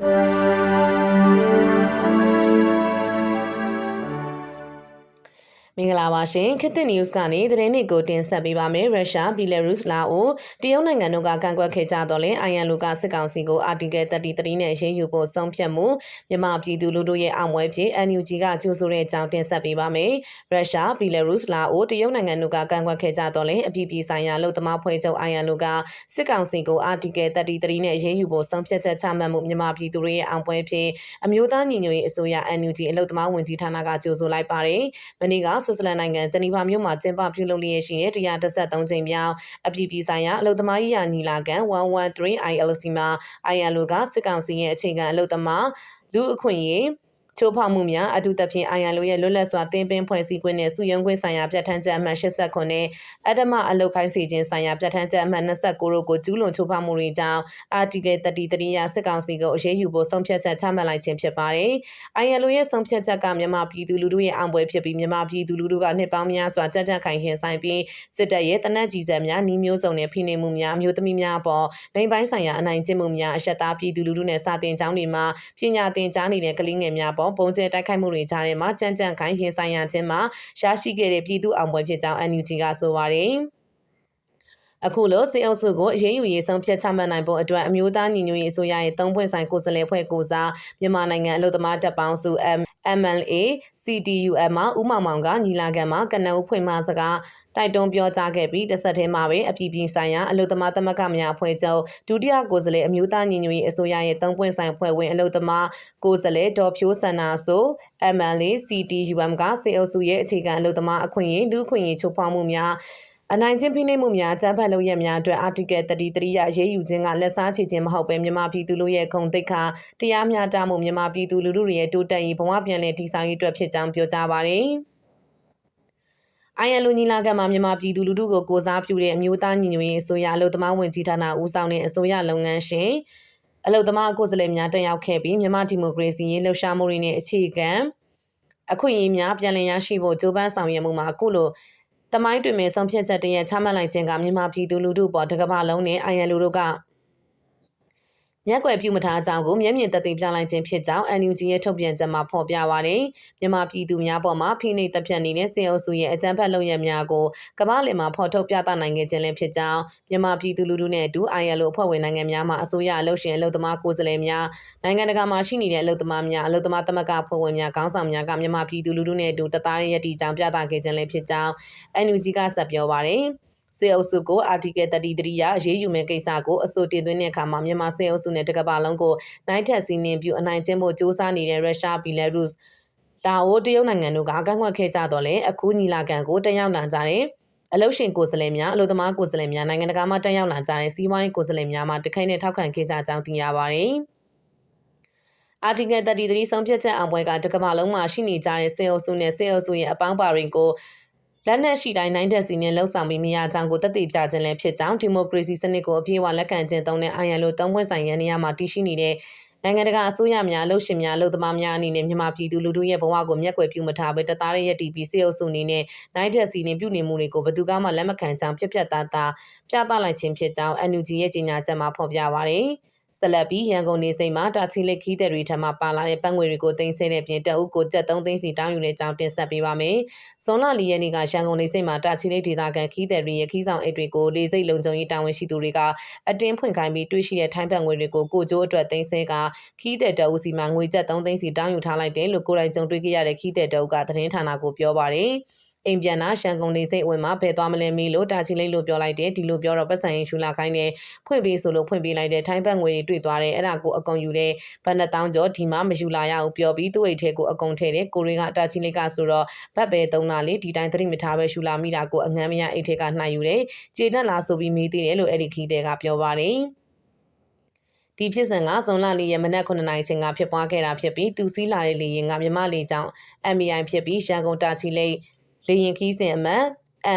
မ င်္ဂလာပါရှင်ခေတ်သစ် news ကနေသတင်းတွေကိုတင်ဆက်ပေးပါမယ်ရုရှားဘီလာရုစ်လာအိုတရုတ်နိုင်ငံတို့ကကန့်ကွက်ခဲ့ကြတော့လဲအိုင်ယန်လူကစစ်ကောင်စီကိုအာတီကယ်33နဲ့ရေးယူဖို့ဆုံးဖြတ်မှုမြန်မာပြည်သူလူထုရဲ့အောင်ပွဲဖြစ် NUG ကကြိုးဆိုတဲ့အကြောင်းတင်ဆက်ပေးပါမယ်ရုရှားဘီလာရုစ်လာအိုတရုတ်နိုင်ငံတို့ကကန့်ကွက်ခဲ့ကြတော့လဲအပြည်ပြည်ဆိုင်ရာလုံသမားဖွဲ့ချုပ်အိုင်ယန်လူကစစ်ကောင်စီကိုအာတီကယ်33နဲ့ရေးယူဖို့ဆုံးဖြတ်ချက်ချမှတ်မှုမြန်မာပြည်သူတွေရဲ့အောင်ပွဲဖြစ်အမျိုးသားညီညွတ်ရေးအစိုးရ NUG အလုံသမားဝင်ကြီးဌာနကကြိုးဆိုလိုက်ပါတယ်မနေ့ကဆွစ်ဇာလန်နိုင်ငံဇနီဗာမြို့မှာကျင်းပပြုလုပ်လျက်ရှိတဲ့133ချိန်မြောက်အပြည်ပြည်ဆိုင်ရာအလုံသမားရေးရာညီလာခံ113 ILC မှာ ILO ကစစ်ကောင်စီရဲ့အခြေခံအလုံသမားလူအခွင့်အရေး ချိုးဖောက်မှုများအထူးသဖြင့်အာရန်လိုရဲ့လွတ်လပ်စွာတင်ပင်ဖွဲ့စည်းခွင့်နဲ့စုယုံခွင့်ဆိုင်ရာပြဋ္ဌာန်းချက်အမှတ်89နဲ့အတ္တမအလုတ်ခိုင်းစီခြင်းဆိုင်ရာပြဋ္ဌာန်းချက်အမှတ်29တို့ကိုကျူးလွန်ချိုးဖောက်မှုတွေကြောင့် Article 33ရာစစ်ကောင်စီကိုအရေးယူဖို့ဆုံးဖြတ်ချက်ချမှတ်လိုက်ခြင်းဖြစ်ပါတယ်။ ILO ရဲ့ဆုံးဖြတ်ချက်ကမြန်မာပြည်သူလူထုရဲ့အောင်ပွဲဖြစ်ပြီးမြန်မာပြည်သူလူထုကနှစ်ပေါင်းများစွာကြကြခိုင်ခင်ဆိုင်ပြီးစစ်တပ်ရဲ့တနက်ကြီးစက်များနှီးမျိုးစုံနဲ့ဖိနှိပ်မှုများမျိုးသမီးများအပေါ်နိုင်ပိုင်းဆိုင်ရာအနိုင်ကျင့်မှုများအရှက်သားပြည်သူလူထုနဲ့စာတင်ကျောင်းတွေမှာပညာသင်ကြားနေတဲ့ကလေးငယ်များပေါ်ပုံကျဲတိုက်ခိုက်မှုတွေကြားထဲမှာကြမ်းကြမ်းခိုင်ရင်ဆိုင်ရခြင်းမှာရရှိခဲ့တဲ့ပြည်သူအောင်ပွဲဖြစ်ကြောင်း NUG ကဆိုပါတယ်။ အခုလိုစေအုပ်စုကိုအရေးယူရေးဆုံးဖြတ်ချမှတ်နိုင်ဖို့အတွက်အမျိုးသားညီညွတ်ရေးအစိုးရရဲ့သုံးပွင့်ဆိုင်ကိုယ်စားလှယ်ဖွဲ့ကိုစားမြန်မာနိုင်ငံအလို့သမားတပ်ပေါင်းစု MLA CTUM မှာဦးမောင်မောင်ကညီလာခံမှာကနဦးဖွင့်မစကားတိုက်တွန်းပြောကြားခဲ့ပြီးတစ်ဆက်တည်းမှာပဲအပြည်ပြည်ဆိုင်ရာအလို့သမားသမဂ္ဂများအဖွဲ့ချုပ်ဒုတိယကိုယ်စားလှယ်အမျိုးသားညီညွတ်ရေးအစိုးရရဲ့သုံးပွင့်ဆိုင်ဖွဲ့ဝင်အလို့သမားကိုယ်စားလှယ်ဒေါ်ဖြိုးစန္နာဆို MLA CTUM ကစေအုပ်စုရဲ့အခြေခံအလို့သမားအခွင့်အရေးလူအခွင့်အရေးချိုးဖောက်မှုများ အနိုင်ချင်းဖိနှိပ်မှုများစံဖတ်လုပ်ရများအတွက် Article 33ရရေးယူခြင်းကလက်စားချေခြင်းမဟုတ်ပဲမြန်မာပြည်သူလူရဲ့ခုံတိတ်ခါတရားမျှတမှုမြန်မာပြည်သူလူထုရဲ့တိုးတက်ရေးဘဝပြန်လည်တည်ဆောက်ရေးအတွက်ဖြစ်ကြောင်းပြောကြားပါတယ်။အိုင်ယန်လူညီလာခံမှာမြန်မာပြည်သူလူထုကိုကိုစားပြုတဲ့အမျိုးသားညီညွတ်ရေးအစိုးရအလို့သမားဝင်ကြီးဌာနဦးဆောင်တဲ့အစိုးရလုပ်ငန်းရှင်အလို့သမားကိုယ်စားလှယ်များတက်ရောက်ခဲ့ပြီးမြန်မာဒီမိုကရေစီရေးလှုပ်ရှားမှုတွေနဲ့အခြေခံအခွင့်အရေးများပြန်လည်ရရှိဖို့ကြိုးပမ်းဆောင်ရွက်မှုမှာအခုလို တမိုင်းတွင်မဲ့ဆုံးဖြတ်ချက်တရက်ချမှတ်လိုက်ခြင်းကမြန်မာပြည်သူလူထုပေါ်တကမ္ဘာလုံးနဲ့အိုင်ယန်လူတို့က မျက်ကွယ်ပြုမထားကြောင်းကိုမျက်မြင်သက်သေပြလိုက်ခြင်းဖြစ်ကြောင်း NUG ရဲ့ထုတ်ပြန်ချက်မှာဖော်ပြပါတယ်။မြန်မာပြည်သူများပေါ်မှာဖိနှိပ်တပ်ဖြတ်နေတဲ့စေအုပ်စုရဲ့အကြမ်းဖက်လုပ်ရများကိုကမ္ဘာလင်မှာဖော်ထုတ်ပြသနိုင်ခဲ့ခြင်းလည်းဖြစ်ကြောင်းမြန်မာပြည်သူလူထုနဲ့အတူ ILO အဖွဲ့ဝင်နိုင်ငံများမှအစိုးရအလုပ်ရှင်အလုပ်သမားကိုယ်စားလှယ်များနိုင်ငံတကာမှာရှိနေတဲ့အလုပ်သမားများအလုပ်သမားသမဂ္ဂအဖွဲ့ဝင်များခေါင်းဆောင်များကမြန်မာပြည်သူလူထုနဲ့အတူတသားရဲ့ရည်တည်ကြောင်းပြသခဲ့ခြင်းလည်းဖြစ်ကြောင်း NUG ကဆက်ပြောပါတယ်။ စေအုပ်စုကို Article 33ရရေးယူမဲ့ကိစ္စကိုအဆိုတင်သွင်းတဲ့အခါမှာမြန်မာစေအုပ်စုနဲ့တကမ္ဘာလုံးကိုနိုင်ထက်စီးနှင်ပြုအနိုင်ကျင့်ဖို့စ조사နေတဲ့ရုရှားဘီလာရုစ်လာအိုတရုတ်နိုင်ငံတို့ကအကန့်အကွက်ခဲ့ကြတော့လဲအခုညီလာခံကိုတက်ရောက်လာကြတဲ့အလုရှင်ကိုယ်စားလှယ်များအလို့သမားကိုယ်စားလှယ်များနိုင်ငံတကာမှတက်ရောက်လာကြတဲ့စီးပွားရေးကိုယ်စားလှယ်များမှတခိုင်နဲ့ထောက်ခံခဲ့ကြကြောင်းသိရပါတယ်။ Article 33ဆုံးဖြတ်ချက်အောင်ပွဲကတကမ္ဘာလုံးမှာရှိနေကြတဲ့စေအုပ်စုနဲ့စေအုပ်စုရဲ့အပေါင်းပါတွေကို လက်နက်ရှိတိုင်းနိုင်တဲ့စီနဲ့လှုပ်ဆောင်ပြီးမြာကြောင်ကိုတသက်ပြခြင်းလည်းဖြစ်ကြောင်းဒီမိုကရေစီစနစ်ကိုအပြည့်အဝလက်ခံခြင်းသုံးတဲ့အိုင်ယန်လိုသုံးပွင့်ဆိုင်ရန်နေရာမှာတည်ရှိနေတဲ့နိုင်ငံတကာအစိုးရများလှုပ်ရှင်များလှုပ်သမားများအနေနဲ့မြန်မာပြည်သူလူထုရဲ့ဘဝကိုမျက်ကွယ်ပြုမထားဘဲတသားရဲ့တီပီစေအုပ်စုအနေနဲ့နိုင်တဲ့စီနဲ့ပြုနေမှုတွေကိုဘယ်သူကမှလက်မခံကြောင်းပြက်ပြက်သားသားပြသလိုက်ခြင်းဖြစ်ကြောင်း NUG ရဲ့ကြေညာချက်မှာဖော်ပြပါရယ်။ ဆက်လက်ပြီးရန်ကုန်နေစိတ်မှာတာချီလက်ခီးတဲ့တွေထမှာပါလာတဲ့ပတ်ငွေတွေကိုတင်ဆက်တဲ့ပြင်တအုပ်ကိုကျပ်3သိန်းစီတောင်းယူတဲ့အကြောင်းတင်ဆက်ပေးပါမယ်။ဇွန်လ၄ရက်နေ့ကရန်ကုန်နေစိတ်မှာတာချီလက်ဒေသခံခီးတဲ့တွေရဲ့ခီးဆောင်အိတ်တွေကိုလေစိတ်လုံခြုံရေးတာဝန်ရှိသူတွေကအတင်းဖွင့်ခိုင်းပြီးတွေ့ရှိတဲ့ထိုင်းပတ်ငွေတွေကိုကိုကျိုးအတွက်တင်ဆဲကခီးတဲ့တအုပ်စီမှာငွေကျပ်3သိန်းစီတောင်းယူထားလိုက်တယ်လို့ကိုယ်တိုင်ကြုံတွေ့ခဲ့ရတဲ့ခီးတဲ့တအုပ်ကသတင်းဌာနကိုပြောပါတယ်။ အိမ်ပြန်လာရှန်ကုန်နေစိတ်ဝင်မှာဖယ်သွားမလဲမေးလို့တာချီလိတ်လို့ပြောလိုက်တယ်ဒီလိုပြောတော့ပတ်စံရင်ရှူလာခိုင်းတယ်ဖွင့်ပေးဆိုလို့ဖွင့်ပေးလိုက်တယ်ထိုင်းဘတ်ငွေတွေတွေ့သွားတယ်အဲ့ဒါကိုအကုန်ယူတယ်ဘတ်နှစ်တောင်းကျော်ဒီမှာမယူလာရဘူးပြောပြီးသူ့အိတ်ထဲကိုအကုန်ထည့်တယ်ကိုရင်းကတာချီလိတ်ကဆိုတော့ဘတ်ပဲသုံးလာလေဒီတိုင်းသတိမထားပဲရှူလာမိတာကိုအငမ်းမရအိတ်ထဲကနှိုက်ယူတယ်ကျေနပ်လာဆိုပြီးမေးသေးတယ်လို့အဲ့ဒီခီးတဲ့ကပြောပါတယ်ဒီဖြစ်စဉ်ကဇွန်လ၄ရက်မနက်9နာရီချိန်ကဖြစ်ပွားခဲ့တာဖြစ်ပြီးသူစည်းလာတဲ့လေရင်ကမြမလေကြောင့် MBI ဖြစ်ပြီးရန်ကုန်တာချီလိတ် လေရင်ခီးစဉ်အမှတ်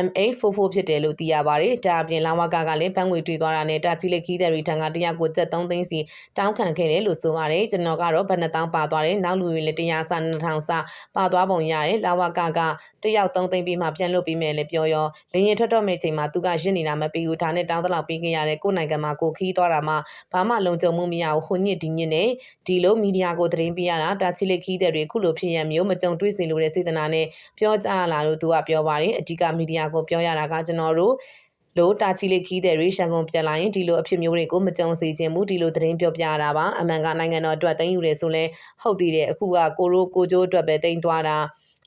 M844 ဖြစ်တယ်လို့သိရပါတယ်။ဒါအပြင်လာဝကကလည်းဘန်းငွေတွေ့သွားတာနဲ့တာချီလက်ခီးတဲ့ရီထံကတရားကို73သိန်းစီတောင်းခံခဲ့တယ်လို့ဆိုပါတယ်။ကျွန်တော်ကတော့ဘယ်နှတောင်းပါသွားတယ်။နောက်လူတွေလည်းတရားစာ2000စာပါသွားပုံရတယ်။လာဝကကတယောက်3သိန်းပြီးမှပြန်လွတ်ပြီးမယ်လည်းပြောရော။လင်းရင်ထွက်တော့မယ့်ချိန်မှာသူကရစ်နေတာမပြီးဘူး။ဒါနဲ့တောင်းတလောက်ပြီးခဲ့ရတယ်။ကိုယ်နိုင်ငံမှာကိုခီးသွားတာမှဘာမှလုံခြုံမှုမရဘူး။ဟိုညစ်ဒီညစ်နဲ့ဒီလိုမီဒီယာကိုသတင်းပေးရတာတာချီလက်ခီးတဲ့တွေခုလိုဖြစ်ရမျိုးမကြုံတွေ့စေလိုတဲ့စေတနာနဲ့ပြောကြားလာလို့သူကပြောပါတယ်။အဓိကမီဒီယာကိုပြောရတာကကျွန်တော်တို့လို့တာချီလေးခီးတဲ့ရေရှန်ကုန်ပြန်လာရင်ဒီလိုအဖြစ်မျိုးတွေကိုမကြုံစေခြင်းမူဒီလိုသတင်းပြောပြရတာပါအမှန်ကနိုင်ငံတော်အတွက်တင်ယူတယ်ဆိုလဲဟုတ်သေးတယ်အခုကကိုရိုကိုကျိုးအတွက်ပဲတင်သွားတာ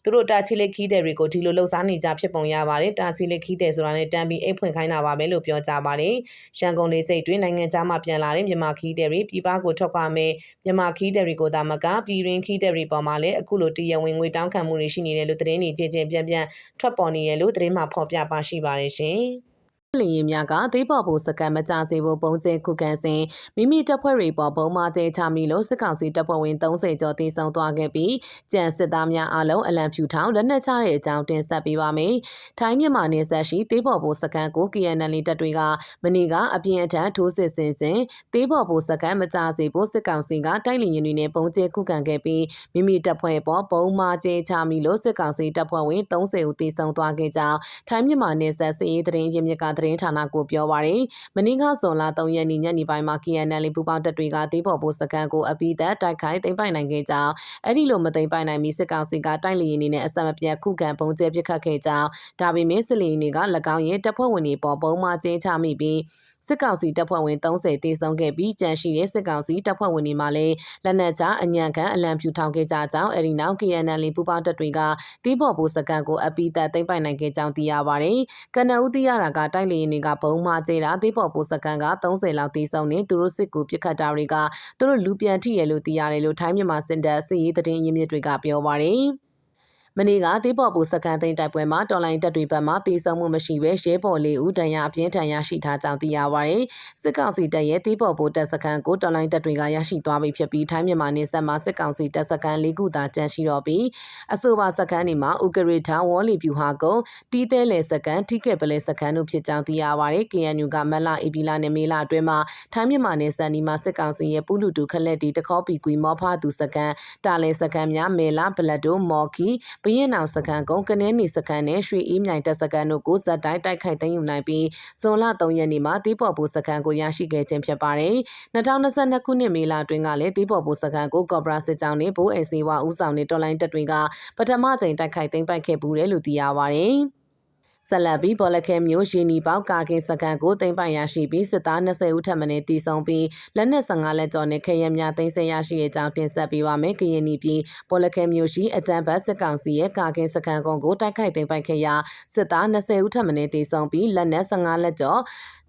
သူတို့တာချီလက်ခီးတဲ့တွေကိုဒီလိုလှုပ်ရှားနေကြဖြစ်ပုံရပါတယ်တာချီလက်ခီးတဲ့ဆိုတာနဲ့တန်ပြီးအိတ်ဖွင့်ခိုင်းတာပါပဲလို့ပြောကြပါတယ်ရန်ကုန်လေးစိတ်တွင်နိုင်ငံသားမှပြန်လာတဲ့မြန်မာခီးတဲ့တွေပြည်ပကိုထွက်ခွာမယ်မြန်မာခီးတဲ့တွေကိုဒါမကပြည်ရင်းခီးတဲ့တွေပေါ်မှာလည်းအခုလိုတရဝင်ငွေတောင်းခံမှုတွေရှိနေတယ်လို့သတင်းတွေကြင်ကြင်ပြန့်ပြန့်ထွက်ပေါ်နေရလို့သတင်းမှာဖော်ပြပါရှိပါတယ်ရှင် လင်ရင်များကသေးပေါ်ဖို့စကန်မကြစေဖို့ပုံကျဲခုခံစဉ်မိမိတပ်ဖွဲ့တွေပေါ်ဘုံမာကျဲချမိလို့စစ်ကောင်စီတပ်ဖွဲ့ဝင်30ကျော်တည်ဆုံသွားခဲ့ပြီးကြံစစ်သားများအလုံးအလံဖြူထောင်လက်နက်ချတဲ့အကြောင်းတင်ဆက်ပေးပါမယ်။ထိုင်းမြန်မာနယ်စပ်ရှိသေးပေါ်ဖို့စကန်ကို KNL တပ်တွေကမနေ့ကအပြင်းအထန်ထိုးစစ်ဆင်စဉ်သေးပေါ်ဖို့စကန်မကြစေဖို့စစ်ကောင်စီကတိုက်လင်ရင်တွေနဲ့ပုံကျဲခုခံခဲ့ပြီးမိမိတပ်ဖွဲ့ပေါ်ဘုံမာကျဲချမိလို့စစ်ကောင်စီတပ်ဖွဲ့ဝင်30ဦးတည်ဆုံသွားခဲ့ကြောင်းထိုင်းမြန်မာနယ်စပ်စစ်ရေးသတင်းရင်းမြစ်ကသတင်းဌာနကိုပြောပါရယ်မင်းကဇွန်လ3ရက်နေ့ညနေပိုင်းမှာ KNL ပူပေါင်းတပ်တွေကတေးပေါ်ပိုစကန်ကိုအပိသက်တိုက်ခိုက်သိမ်းပိုက်နိုင်ခဲ့ကြောင်းအဲ့ဒီလိုမသိမ်းပိုက်နိုင်မီစစ်ကောင်စီကတိုက်လျင်နေနဲ့အဆက်မပြတ်ခုခံပုံကျဲပစ်ခတ်ခဲ့ကြောင်းဒါပေမဲ့စစ်လီတွေက၎င်းရဲ့တပ်ဖွဲ့ဝင်တွေပေါ်ပုံမှကျင်းချမိပြီးစစ်ကောင်စီတပ်ဖွဲ့ဝင်30တေဆုံးခဲ့ပြီးကြန့်ရှိတဲ့စစ်ကောင်စီတပ်ဖွဲ့ဝင်တွေမှလည်းလက်နက်ချအညံခံအလံဖြူထောင်ခဲ့ကြကြောင်းအဲဒီနောက် KNL ပူပေါင်းတပ်တွေကတီးပေါ်ဘူစကန်ကိုအပိသက်သိမ်းပိုက်နိုင်ခဲ့ကြောင်းသိရပါတယ်။ကနဦးသိရတာကတိုက်လေရင်တွေကဘုံမှကျဲတာတီးပေါ်ဘူစကန်က30လောက်တေဆုံးနေသူတို့စစ်ကူပစ်ခတ်တာတွေကသူတို့လူပြန်ထိရလို့သိရတယ်လို့ထိုင်းမြန်မာစင်တပ်စစ်ရေးသတင်းရင်းမြစ်တွေကပြောပါတယ်။ မနေ့ကတေးပေါ်ပူစကန်သိန်းတိုက်ပွဲမှာတော်လိုင်းတပ်တွေဘက်မှတေဆုံးမှုမရှိဘဲရဲဘော်လေးဦးတန်ရအပြင်းထန်ရရှိထားကြောင်းသိရပါဗျ။စစ်ကောင်စီတပ်ရဲ့တေးပေါ်ပူတပ်စခန်းကိုတော်လိုင်းတပ်တွေကရရှိသွားပြီဖြစ်ပြီးထိုင်းမြန်မာနယ်စပ်မှာစစ်ကောင်စီတပ်စခန်း၄ခုသာကျန်ရှိတော့ပြီးအဆိုပါစခန်းတွေမှာဥကရထဝေါ်လီပြူဟာကုန်းတီးသေးလေစခန်းထိကက်ပလဲစခန်းတို့ဖြစ်ကြောင်းသိရပါဗျ။ KNU ကမလအေပီလာနဲ့မေလာအတွင်းမှာထိုင်းမြန်မာနယ်စပ်ဒီမှာစစ်ကောင်စီရဲ့ပူလူတူခလက်တီတခေါပီကွီမောဖာသူစခန်းတာလဲစခန်းများမေလာဘလက်ဒိုမော်ခီဘရင်နောင်စခန်းကုန်းကနင်းနီစခန်းနဲ့ရွှေအေးမြိုင်တပ်စခန်းတို့ကိုဇက်တိုင်းတိုက်ခိုက်သိမ်းယူနိုင်ပြီးဇွန်လ3ရက်နေ့မှာတီးပေါ်ဘူစခန်းကိုရရှိခဲ့ခြင်းဖြစ်ပါတယ်။2022ခုနှစ်မေလအတွင်းကလည်းတီးပေါ်ဘူစခန်းကိုကော့ဘရာစစ်ကြောင်းနဲ့ဘိုးအေစီဝါဦးဆောင်တဲ့တော်လိုင်းတပ်တွေကပထမချိန်တိုက်ခိုက်သိမ်းပိုက်ခဲ့ပူးတယ်လို့သိရပါတယ်။ ဆက်လက်ပြီးဘောလခဲမျိုးရင်းနီပေါကာကင်စကန်ကိုတင်ပိုင်ရရှိပြီးစစ်သား20ဦးထပ်မံတည်ဆုံပြီးလက်နက်15လက်ကျော်နဲ့ခရရများတင်ဆက်ရရှိတဲ့အကြောင်းတင်ဆက်ပေးပါမယ်။ကရင်နီပြည်ဘောလခဲမျိုးရှိအကြံဘတ်စစ်ကောင်စီရဲ့ကာကင်စကန်ကုန်းကိုတိုက်ခိုက်တင်ပိုင်ခဲ့ရာစစ်သား20ဦးထပ်မံတည်ဆုံပြီးလက်နက်15လက်ကျော်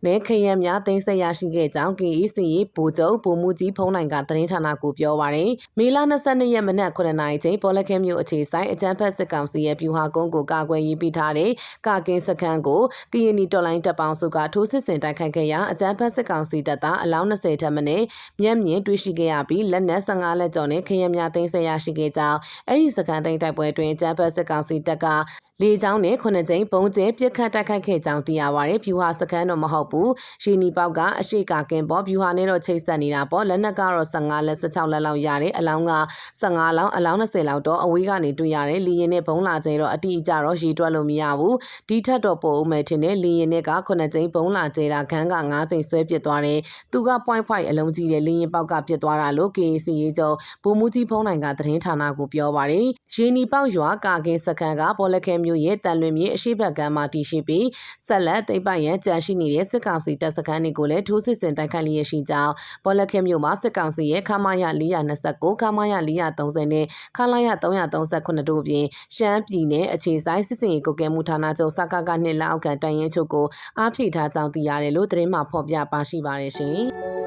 နဲခရံများသိမ်းဆက်ရရှိခဲ့ကြောင်း KEC ရေဗိုလ်ချုပ်ဗိုလ်မှူးကြီးဖုံးနိုင်ကသတင်းဌာနကိုပြောပါရယ်မေလ22ရက်မနက်9:00နာရီချိန်ပေါ်လက်ခဲမြို့အခြေဆိုင်အကြမ်းဖက်စစ်ကောင်စီရဲ့ပြူဟာကုန်းကိုကာကွယ်ရေးပေးထားတဲ့ကာကင်းစခန်းကိုကရင်နီတော်လိုင်းတပ်ပေါင်းစုကထိုးစစ်ဆင်တိုက်ခိုက်ခဲ့ရာအကြမ်းဖက်စစ်ကောင်စီတပ်သားအလောင်း20ထက်မနည်းမျက်မြင်တွေ့ရှိခဲ့ရပြီးလက်နက်15လက်ကျော်နဲ့ခရံများသိမ်းဆက်ရရှိခဲ့ကြောင်းအဲ့ဒီစခန်းသိမ်းတိုက်ပွဲတွင်အကြမ်းဖက်စစ်ကောင်စီတပ်က လေကြောင်းနဲ့ခုနှစ်ကြိမ်ပုံကျဲပြစ်ခတ်တိုက်ခိုက်ခဲ့ကြောင်းသိရပါတယ်။ဖြူဟာစခန်းတော့မဟုတ်ဘူး။ရှီနီပေါက်ကအရှိကကင်ပေါ်ဖြူဟာနဲ့တော့ချိတ်ဆက်နေတာပေါ့။လက်နက်ကတော့15လက်16လက်လောက်ရတယ်။အလောင်းက15လောင်းအလောင်း20လောက်တော့အဝေးကနေတွေ့ရတယ်။လီရင်နဲ့ဘုံလာကျဲတော့အတိအကျတော့ရေတွက်လို့မရဘူး။ဒီထက်တော့ပိုဦးမယ်ထင်တယ်။လီရင်နဲ့ကခုနှစ်ကြိမ်ဘုံလာကျဲတာခန်းက9ကြိမ်ဆွဲပစ်သွားတယ်။သူက point 5အလုံးကြီးတဲ့လီရင်ပေါက်ကပစ်သွားတာလို့ KAC ရေးချုပ်ဘူမူကြီးဖုံးနိုင်ကသတင်းဌာနကိုပြောပါတယ်။ ရှီနီပေါက်ရွာကာကင်စခန်းကပေါ်လက်ခဲမျိုးရဲ့တန်လွင်မြေအရှိဘက်ကမ်းမှာတည်ရှိပြီးဆက်လက်သိပ်ပိုင်ရန်ကြံရှိနေတဲ့စစ်ကောင်စီတပ်စခန်းတွေကိုလည်းထိုးစစ်ဆင်တိုက်ခိုက်လျက်ရှိကြောင်းပေါ်လက်ခဲမြို့မှာစစ်ကောင်စီရဲ့ခမာယ429ခမာယ430နဲ့ခလာယ339တို့ပြင်ရှမ်းပြည်နယ်အခြေဆိုင်စစ်စင်ရေးကုကဲမှုဌာနချုပ်စကကနှစ်လက်အောက်ခံတိုင်ရင်ချုပ်ကိုအားဖြည့်ထားကြောင်းသိရတယ်လို့သတင်းမှဖော်ပြပါရှိပါတယ်ရှင်။